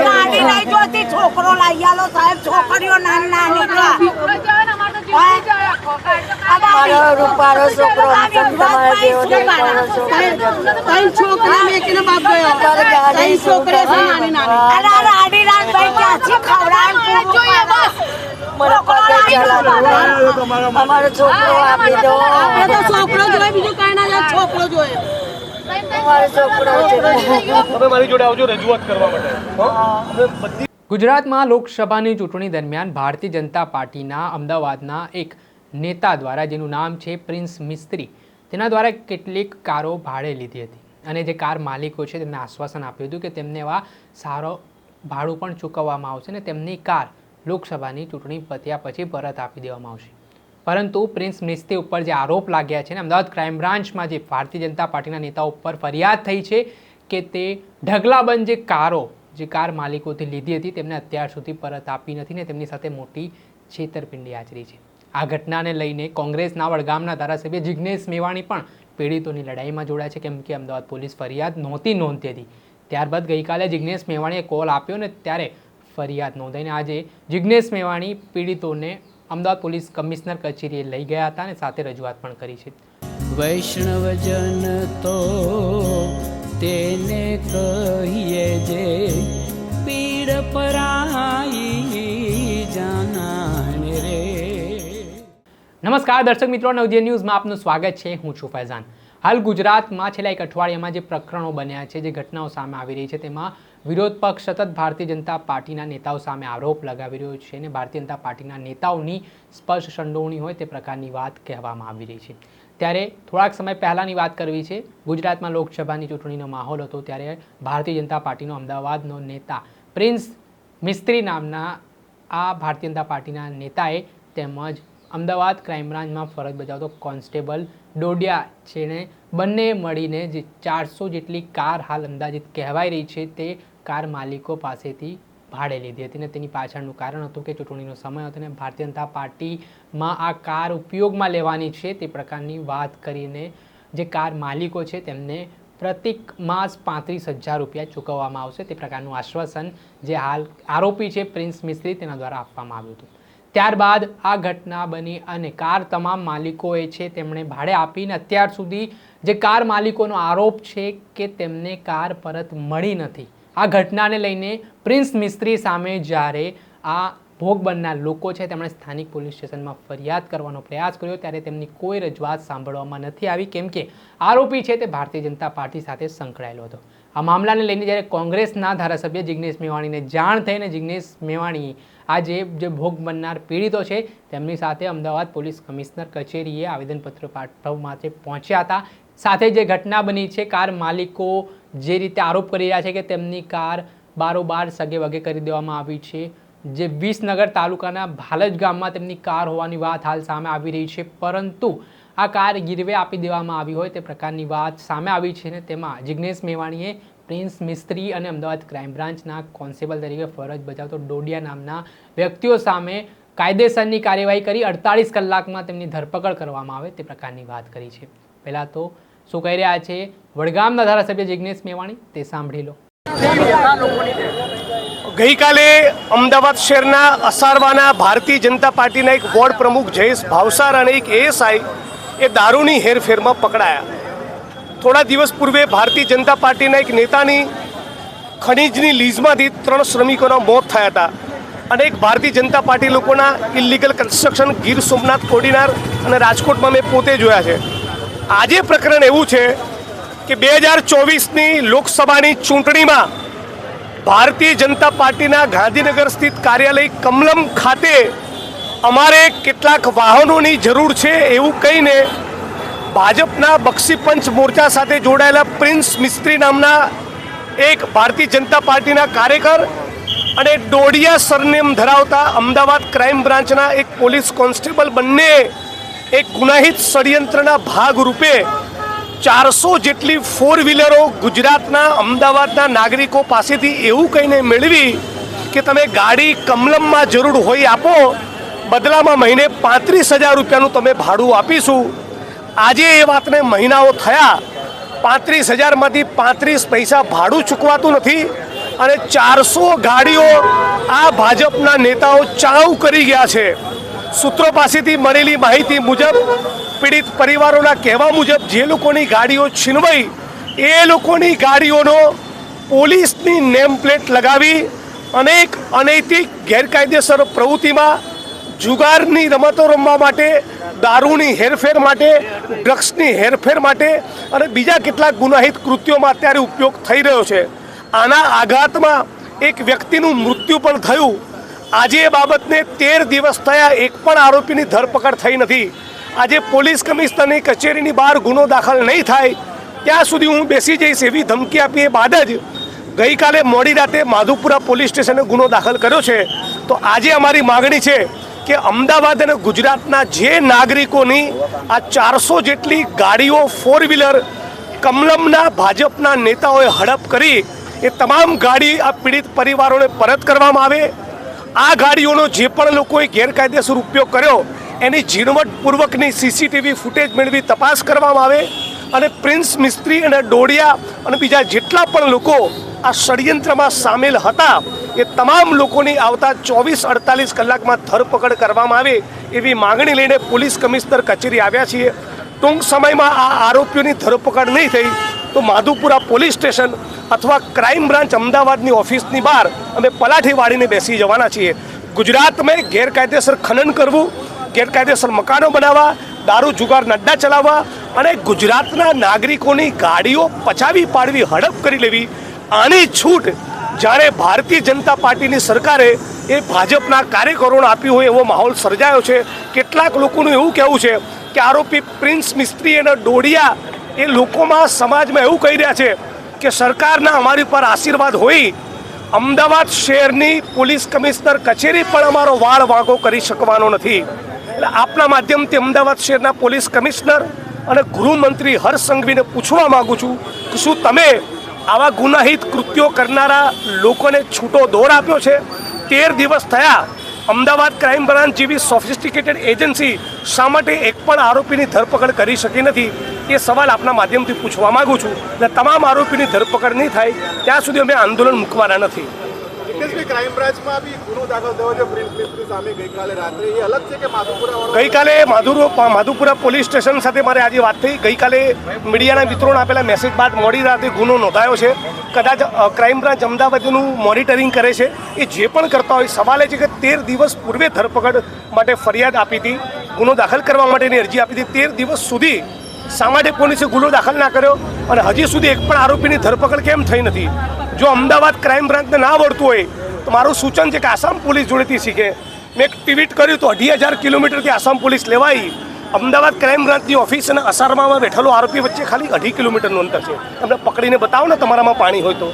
નાની નહીં જોતી છોકરો લઈ આલો સાહેબ છોકરીઓ નાની નાની મારો રૂપાળો છોકરો છોકરો છોકરા મેકીને બાપ ગયો છોકરા નાની નાની અમારો છોકરો આપી દો આપણે તો છોકરો જોઈએ બીજું કઈ ના છોકરો જોઈએ તમે મારી જોડે આવજો રજૂઆત કરવા માટે. બધી ગુજરાતમાં લોકસભાની ચૂંટણી દરમિયાન ભારતીય જનતા પાર્ટીના અમદાવાદના એક નેતા દ્વારા જેનું નામ છે પ્રિન્સ મિસ્ત્રી તેના દ્વારા કેટલીક કારો ભાડે લીધી હતી. અને જે કાર માલિકો છે તેમને આશ્વાસન આપ્યું હતું કે તેમને એવા સારો ભાડું પણ ચૂકવવામાં આવશે અને તેમની કાર લોકસભાની ચૂંટણી પત્યા પછી પરત આપી દેવામાં આવશે. પરંતુ પ્રિન્સ મિસ્ત્રી ઉપર જે આરોપ લાગ્યા છે ને, અમદાવાદ ક્રાઇમ બ્રાન્ચમાં જે ભારતીય જનતા પાર્ટીના નેતા ઉપર ફરિયાદ થઈ છે કે તે ઢગલાબંધ જે કારો, જે કાર માલિકોથી લીધી હતી, તેમને અત્યાર સુધી પરત આપી નથી ને, તેમની સાથે મોટી છેતરપિંડી આચરી છે. આ ઘટનાને લઈને કોંગ્રેસના વડગામના ધારાસભ્ય જિજ્ઞેશ મેવાણી પણ પીડિતોની લડાઈમાં જોડાયા છે, કેમ કે અમદાવાદ પોલીસ ફરિયાદ નહોતી નોંધતી હતી. ત્યારબાદ ગઈકાલે જિજ્ઞેશ મેવાણીએ કોલ આપ્યો ને, ત્યારે ફરિયાદ નોંધાઈને આજે જિજ્ઞેશ મેવાણી પીડિતોને અમદાવાદ પોલીસ કમિશનર કચેરીએ લઈ ગયા હતા અને સાથે રજૂઆત પણ કરી છે. વૈષ્ણવજન તો તેને કહીએ જે પીડ પરાઈ જાનાને રે. નમસ્કાર દર્શક મિત્રો નવજીવન ન્યૂઝમાં આપનું સ્વાગત છે. હું છું ફૈઝાન. હાલ ગુજરાતમાં છેલ્લા એક અઠવાડિયામાં જે પ્રકરણો બન્યા છે જે ઘટનાઓ સામે આવી રહી છે તેમાં વિરોધ પક્ષ સતત ભારતીય જનતા પાર્ટીના નેતાઓ સામે આરોપ લગાવી રહ્યો છે અને ભારતીય જનતા પાર્ટીના નેતાઓની સ્પષ્ટ સંડોવણી હોય તે પ્રકારની વાત કહેવામાં આવી રહી છે. ત્યારે થોડાક સમય પહેલાંની વાત કરવી છે, ગુજરાતમાં લોકસભાની ચૂંટણીનો માહોલ હતો ત્યારે ભારતીય જનતા પાર્ટીનો અમદાવાદનો નેતા પ્રિન્સ મિસ્ત્રી નામના આ ભારતીય જનતા પાર્ટીના નેતાએ તેમજ અમદાવાદ ક્રાઇમ બ્રાન્ચમાં ફરજ બજાવતો કોન્સ્ટેબલ ડોડિયા છે બંને મળીને જે ચારસો જેટલી કાર હાલ અંદાજિત કહેવાઈ રહી છે તે કાર માલિકો પાસેથી ભાડે લીધી હતી ને તેની પાછળનું કારણ હતું કે ચૂંટણીનો સમય હતો અને ભારતીય જનતા પાર્ટીમાં આ કાર ઉપયોગમાં લેવાની છે તે પ્રકારની વાત કરીને જે કાર માલિકો છે તેમને પ્રતિક માસ પાંત્રીસ હજાર રૂપિયા ચૂકવવામાં આવશે તે પ્રકારનું આશ્વાસન જે હાલ આરોપી છે પ્રિન્સ મિસ્ત્રી તેના દ્વારા આપવામાં આવ્યું હતું. ત્યારબાદ આ ઘટના બની અને કાર તમામ માલિકોએ છે તેમણે ભાડે આપીને અત્યાર સુધી જે કાર માલિકોનો આરોપ છે કે તેમને કાર પરત મળી નથી. આ ઘટનાને લઈને પ્રિન્સ મિસ્ત્રી સામે જ્યારે આ ભોગ બનનાર લોકો છે, તેમણે સ્થાનિક પોલીસ સ્ટેશનમાં ફરિયાદ કરવાનો પ્રયાસ કર્યો, ત્યારે તેમની કોઈ રજૂઆત સાંભળવામાં નથી આવી, કેમ કે આરોપી છે તે ભારતીય જનતા પાર્ટી સાથે સંકળાયેલો હતો. આ મામલાને લઈને જ્યારે કોંગ્રેસના ધારાસભ્ય જિજ્ઞેશ મેવાણીને જાણ થઈને જિજ્ઞેશ મેવાણી આજે જે ભોગ બનનાર પીડિતો છે, તેમની સાથે અમદાવાદ પોલીસ કમિશનર કચેરીએ આવેદનપત્ર પાઠવવા માટે પહોંચ્યા હતા. સાથે જે ઘટના બની છે, કાર માલિકો જે રીતે આરોપ કરી રહ્યા છે કે તેમની કાર બારોબાર સગે વગે કરી દેવામાં આવી છે. જે વિસનગર તાલુકાના ભાલજ ગામમાં તેમની કાર હોવાની વાત હાલ સામે આવી રહી છે. પરંતુ આ કાર ગીરવે આપી દેવામાં આવી હોય તે પ્રકારની વાત સામે આવી છે ને તેમાં જિજ્ઞેશ મેવાણીએ પ્રિન્સ મિસ્ત્રી અને અમદાવાદ ક્રાઇમ બ્રાન્ચના કોન્સ્ટેબલ તરીકે ફરજ બજાવતો ડોડિયા નામના વ્યક્તિઓ સામે કાયદેસરની કાર્યવાહી કરી અડતાળીસ કલાકમાં તેમની ધરપકડ કરવામાં આવે તે પ્રકારની વાત કરી છે. પહેલાં તો શું કહી રહ્યા છે? વડગામના ધારાસભ્ય જિજ્ઞેશ મેવાણી, તે સાંભળી લો. ગઈકાલે અમદાવાદ શહેરના અસારવાના ભારતીય જનતા પાર્ટીના એક વોર્ડ પ્રમુખ જયેશ ભાવસાર અને એક એએસઆઈ એ દારૂની હેરફેરમાં પકડાયા. થોડા દિવસ પૂર્વે ભારતીય જનતા પાર્ટીના એક નેતાની ખનીજની લીઝમાંથી ત્રણ શ્રમિકોના મોત થયા હતા અને એક ભારતીય જનતા પાર્ટી લોકોના ઇલીગલ કન્સ્ટ્રક્શન ગીર સોમનાથ કોડીનાર અને રાજકોટમાં મેં પોતે જોયા છે. આજે પ્રકરણ એવું છે કે બે હજાર ચોવીસની લોકસભાની ચૂંટણીમાં ભારતીય જનતા પાર્ટીના ગાંધીનગર સ્થિત કાર્યાલય કમલમ ખાતે અમારે કેટલાક વાહનોની જરૂર છે એવું કહીને ભાજપના બક્ષીપંચ મોરચા સાથે જોડાયેલા પ્રિન્સ મિસ્ત્રી નામના એક ભારતીય જનતા પાર્ટીના કાર્યકર અને ડોડિયા સરનેમ ધરાવતા અમદાવાદ ક્રાઇમ બ્રાન્ચના એક પોલીસ કોન્સ્ટેબલ બંને એક ગુનાહિત ષડયંત્રના ભાગરૂપે ચારસો જેટલી ફોર વ્હીલરો ગુજરાતના, અમદાવાદના નાગરિકો પાસેથી એવું કહીને મેળવી કે તમે ગાડી કમલમમાં જરૂર હોય આપો, બદલામાં મહિને પાંત્રીસ હજાર રૂપિયાનું તમે ભાડું આપીશું. આજે એ વાતને મહિનાઓ થયા, પાંત્રીસ હજારમાંથી પાંત્રીસ પૈસા ભાડું ચૂકવાતું નથી અને ચારસો ગાડીઓ આ ભાજપના નેતાઓ ચાવ કરી ગયા છે. સૂત્રો પાસેથી મળેલી માહિતી મુજબ, પીડિત પરિવારોના કહેવા મુજબ જે લોકોની ગાડીઓ છીનવાઈ, એ લોકોની ગાડીઓનો પોલીસની નેમ પ્લેટ લગાવી અનેક અનૈતિક ગેરકાયદેસર પ્રવૃત્તિમાં જુગારની રમતો રમવા માટે, દારૂની હેરફેર માટે, ડ્રગ્સની હેરફેર માટે અને બીજા કેટલાક ગુનાહિત કૃત્યોમાં અત્યારે ઉપયોગ થઈ રહ્યો છે. આના આઘાતમાં એક વ્યક્તિનું મૃત્યુ પણ થયું. આજે એ બાબતને તેર દિવસ થયા એક પણ આરોપીની ધરપકડ થઈ નથી. આજે પોલીસ કમિશનરની કચેરીની બહાર ગુનો દાખલ નહીં થાય, ત્યાં સુધી હું બેસી જઈશ એવી ધમકી આપી એ બાદ જ ગઈકાલે મોડી રાતે માધુપુરા પોલીસ સ્ટેશને ગુનો દાખલ કર્યો છે. તો આજે અમારી માગણી છે કે અમદાવાદ અને ગુજરાતના જે નાગરિકોની આ ચારસો જેટલી ગાડીઓ ફોર વ્હીલર કમલમના ભાજપના નેતાઓએ હડપ કરી, એ તમામ ગાડી આ પીડિત પરિવારોને પરત કરવામાં આવે. આ ગાડીઓનો જે પણ લોકોએ ગેરકાયદેસર ઉપયોગ કર્યો, એની ઝીણવટપૂર્વકની સીસીટીવી ફૂટેજ મેળવી તપાસ કરવામાં આવે અને પ્રિન્સ મિસ્ત્રી અને ડોડિયા અને બીજા જેટલા પણ લોકો આ ષડયંત્રમાં સામેલ હતા, એ તમામ લોકોની આવતા ચોવીસ અડતાલીસ કલાકમાં ધરપકડ કરવામાં આવે એવી માંગણી લઈને પોલીસ કમિશનર કચેરી આવ્યા છીએ. ટૂંક સમયમાં આ આરોપીઓની ધરપકડ નહીં થઈ તો માધુપુરા પોલીસ સ્ટેશન અથવા ક્રાઇમ બ્રાન્ચ અમદાવાદની ઓફિસની બહાર અમે પલાઠી વાળીને બેસી જવાના છીએ. ગુજરાતમાં ગેરકાયદેસર ખનન કરવું, ગેરકાયદેસર મકાનો બનાવવા, દારૂ જુગાર નડ્ડા ચલાવવા અને ગુજરાતના નાગરિકોની ગાડીઓ પચાવી પાડવી, હડપ કરી લેવી, આની છૂટ જ્યારે ભારતીય જનતા પાર્ટીની સરકારે એ ભાજપના કાર્યકરોને આપ્યું હોય એવો માહોલ સર્જાયો છે. કેટલાક લોકોનું એવું કહેવું છે કે આરોપી પ્રિન્સ મિસ્ત્રી અને ડોડિયા એ લોકોમાં સમાજમાં એવું કહી રહ્યા છે કે સરકારના અમારી પર આશીર્વાદ હોય, અમદાવાદ શહેરની પોલીસ કમિશનર કચેરી પણ અમારો વાળ વાંકો કરી શકવાનો નથી. એટલે આપના માધ્યમથી અમદાવાદ શહેરના પોલીસ કમિશનર અને ગૃહમંત્રી હર્ષ સંઘવીને પૂછવા માગું છું કે શું તમે આવા ગુનાહિત કૃત્યો કરનારા લોકોને છૂટો દોર આપ્યો છે? તેર દિવસ થયા, અમદાવાદ ક્રાઇમ બ્રાન્ચ જેવી સોફિસ્ટિકેટેડ એજન્સી શા માટે એક પણ આરોપીની ધરપકડ કરી શકી નથી? એ સવાલ આપના માધ્યમથી પૂછવા માગું છું અને તમામ આરોપીની ધરપકડ નહીં થાય ત્યાં સુધી અમે આંદોલન મૂકવાના નથી. ગઈકાલે અલગ માધુપુરા માધુપુરા પોલીસ સ્ટેશન સાથે મારે આજે વાત થઈ. ગઈકાલે મીડિયાના મિત્રોને આપેલા મેસેજ બાદ મોડી રાતે ગુનો નોંધાયો છે. કદાચ ક્રાઇમ બ્રાન્ચ અમદાવાદનું મોનિટરિંગ કરે છે. એ જે પણ કરતા હોય સવાલ એ છે કે તેર દિવસ પૂર્વે ધરપકડ માટે ફરિયાદ આપી હતી. ગુનો દાખલ કરવા માટેની અરજી આપી હતી. તેર દિવસ સુધી શા પોલીસે ગુનો દાખલ ના કર્યો અને હજી સુધી એક પણ આરોપીની ધરપકડ કેમ થઈ નથી? જો અમદાવાદ ક્રાઇમ બ્રાન્ચને ના આવડતું હોય, તો મારું સૂચન છે કે આસામ પોલીસ જોડેથી શીખે. મેં એક ટ્વીટ કર્યું તો અઢી હજાર કિલોમીટરથી આસામ પોલીસ લેવાઈ. અમદાવાદ ક્રાઇમ બ્રાન્ચની ઓફિસ અને અસારમામાં બેઠેલો આરોપી વચ્ચે ખાલી અઢી કિલોમીટરનું અંતર છે. તમને પકડીને બતાવો ને તમારામાં પાણી હોય તો.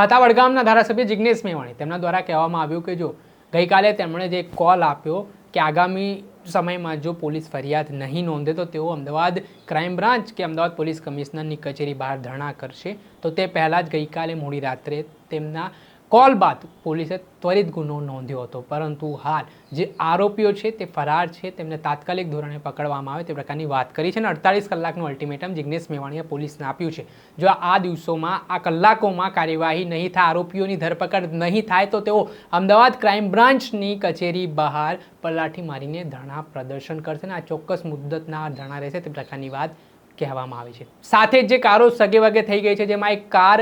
હતા વડગામના ધારાસભ્ય જિજ્ઞેશ મેવાણી. તેમના દ્વારા કહેવામાં આવ્યું કે જો ગઈકાલે તેમણે જે કોલ આપ્યો કે આગામી સમયમાં જો પોલીસ ફરિયાદ નહીં નોંધે તો તેઓ અમદાવાદ ક્રાઇમ બ્રાન્ચ કે અમદાવાદ પોલીસ કમિશનરની કચેરી બહાર ધરણા કરશે. તો તે પહેલાં જ ગઈકાલે મોડી રાત્રે તેમના કોલ બાદ પોલીસે ત્વરિત ગુનો નોંધ્યો હતો. પરંતુ હાલ જે આરોપીઓ છે તે ફરાર છે, તેમને તાત્કાલિક ધોરણે પકડવામાં આવે તે પ્રકારની વાત કરી છે અને અડતાલીસ કલાકનું અલ્ટિમેટમ જિજ્ઞેશ મેવાણીએ પોલીસને આપ્યું છે. જો આ દિવસોમાં, આ કલાકોમાં કાર્યવાહી નહીં થાય, આરોપીઓની ધરપકડ નહીં થાય, તો તેઓ અમદાવાદ ક્રાઇમ બ્રાન્ચની કચેરી બહાર પલાઠી મારીને ધરણા પ્રદર્શન કરશે અને આ ચોક્કસ મુદ્દતના ધરણા રહેશે તે પ્રકારની વાત કહેવામાં આવે છે. સાથે જ જે કારો સગે વગે થઈ ગઈ છે જેમાં એક કાર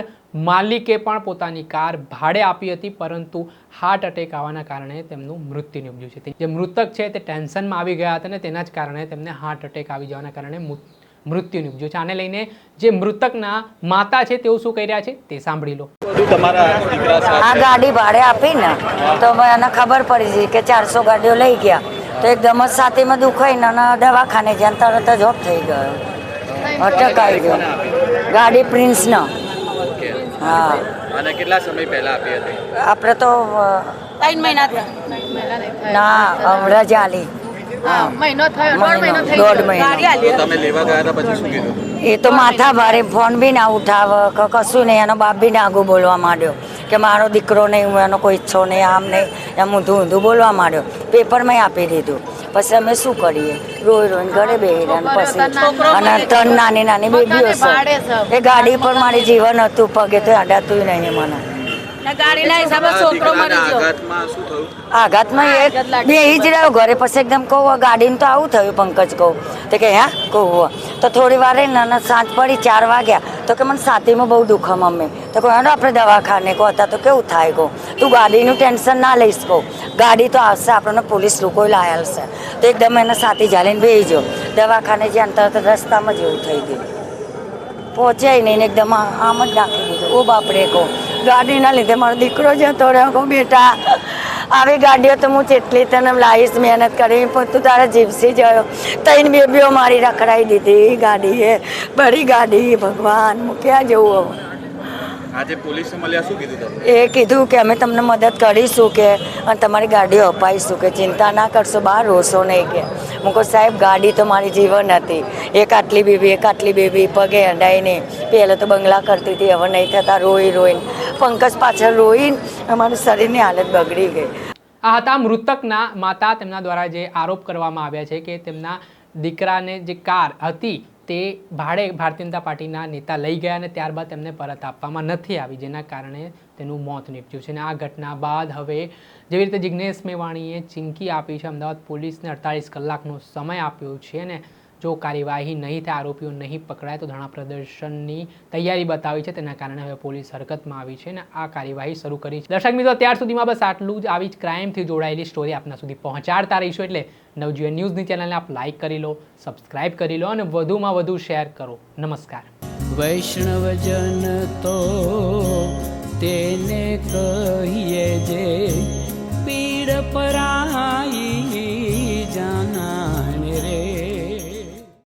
માલિકે પણ પોતાની કાર ભાડે આપી હતી પરંતુ હાર્ટ અટેક આવવાના કારણે તેમનું મૃત્યુ નિપજ્યું છે. જે મૃતક છે તે ટેન્શનમાં આવી ગયા હતા અને તેના જ કારણે તેમને હાર્ટ અટેક આવી જવાના કારણે મૃત્યુ નિપજ્યું છે. આને લઈને જે મૃતકના માતા છે તેઓ શું કહી રહ્યા છે? તે સાંભળી લો. આ ગાડી ભાડે આપી ને તો મને ખબર પડી છે કે ચારસો ગાડીઓ લઈ ગયા. તો એકદમ જ સાથેમાં દુખાઈને દવાખાને જ્યાં તરત જ ઓફ થઈ ગયો. અટક આવી ગયો ગાડી પ્રિન્સનો હા. અને કેટલા સમય પહેલા આપી હતી? આપણે તો ત્રણ મહિના ના હમણાં જ આલી. હા મહિનો થયો દોઢ મહિનો થઈ દોઢ ગયો. ગાડી મહિનો આલી તો તમે લેવા ગયા હતા પછી શું કીધું? એ તો માથા ભારે ફોન બી ના ઉઠાવ કશું નહીં એનો બાપ બી ને આગું બોલવા માંડ્યો કે મારો દીકરો નહીં હું એનો કોઈ ઈચ્છો નહીં આમ નહીં એમ ઊંધું ઊંધું બોલવા માંડ્યો. પેપરમાં આપી દીધું. પછી અમે શું કરીએ? રોઈ રોઈને ઘરે બેહી રહ્યા અને પછી અને ત્રણ નાની નાની બેબીઓ છે. એ ગાડી પર મારી જીવન હતું પગે તો આડાતું નહીં મને. આઘાતમાં શું થયું? આઘાતમાં જ રહ્યો ઘરે પછી એકદમ કહું ગાડીને તો આવું થયું પંકજ કહું. તો કે હા? કહું તો થોડી વાર અને સાંજ પડી ચાર વાગ્યા. તો કે મને સાતીમાં બહુ દુખે મમ્મી. તો કહું હેડો આપણે દવાખાને કહો હતા તો કેવું થાય કહું. તું ગાડીનું ટેન્શન ના લઈશ કહું. ગાડી તો આવશે આપણને પોલીસ લોકો લાયેલ છે. તો એકદમ એને સાથી ઝાલીને બેસી દવાખાને જ્યાં તરત રસ્તામાં જ એવું થઈ ગયું. પહોંચ્યા નહીં ને એકદમ આમ જ નાખી દીધું. ઓ બાપડે કહો. ગાડીના લીધે મારો દીકરો જતો રહ્યો. કહું, બેટા, આવી ગાડીઓ તો હું જેટલી તને લાવીશ મહેનત કરી, પણ તું તારા જીપસી જયો. ત્રણ બેબીઓ મારી રખડાઈ દીધી, ગાડીએ બળી ગાડી, ભગવાન હું ક્યાં જવું આજે પોલીસને મળ્યા શું કીધું તમે? એ કીધું કે અમે તમને મદદ કરીશું કે અને તમારી ગાડીઓ અપાઈશું કે ચિંતા ના કરશો બહાર રોશો નહીં કે. હું કહું સાહેબ ગાડી તો મારી જીવન હતી. એક આટલી બેબી એક આટલી બેબી પગે અડાઈને પહેલાં તો બંગલા કરતી હતી હવે નહીં થતા રોઈ રોઈને. પંકજ પાછળ રોઈને અમારા શરીરની હાલત બગડી ગઈ. આ હતા મૃતકના માતા તેમના દ્વારા જે આરોપ કરવામાં આવ્યા છે કે તેમના દીકરાને જે કાર હતી તે ભાડે ભારતીય જનતા પાર્ટીના નેતા લઈ ગયા અને ત્યારબાદ તેમને પરત આપવામાં નથી આવી, જેના કારણે તેનું મોત નીપજ્યું છે. અને આ ઘટના બાદ હવે જેવી રીતે જિજ્ઞેશ મેવાણીએ ચીમકી આપી છે, અમદાવાદ પોલીસને અડતાલીસ કલાકનો સમય આપ્યો છે અને જો કાર્યવાહી નહીં થાય, આરોપીઓ નહીં પકડાય, તો ધરણા પ્રદર્શનની તૈયારી બતાવી છે. તેના કારણે હવે પોલીસ હરકતમાં આવી છે અને આ કાર્યવાહી શરૂ કરી છે. દર્શક મિત્રો, ત્યાર સુધીમાં બસ આટલું જ. આવી જ ક્રાઇમથી જોડાયેલી સ્ટોરી આપના સુધી પહોંચાડતા રહીશું એટલે નવજીવન ન્યૂઝની ચેનલને આપ લાઇક કરી લો સબસ્ક્રાઇબ કરી લો અને વધુમાં વધુ શેર કરો. નમસ્કાર. વૈષ્ણવજન તો તેને કહીએ જે પીડ પરાઈ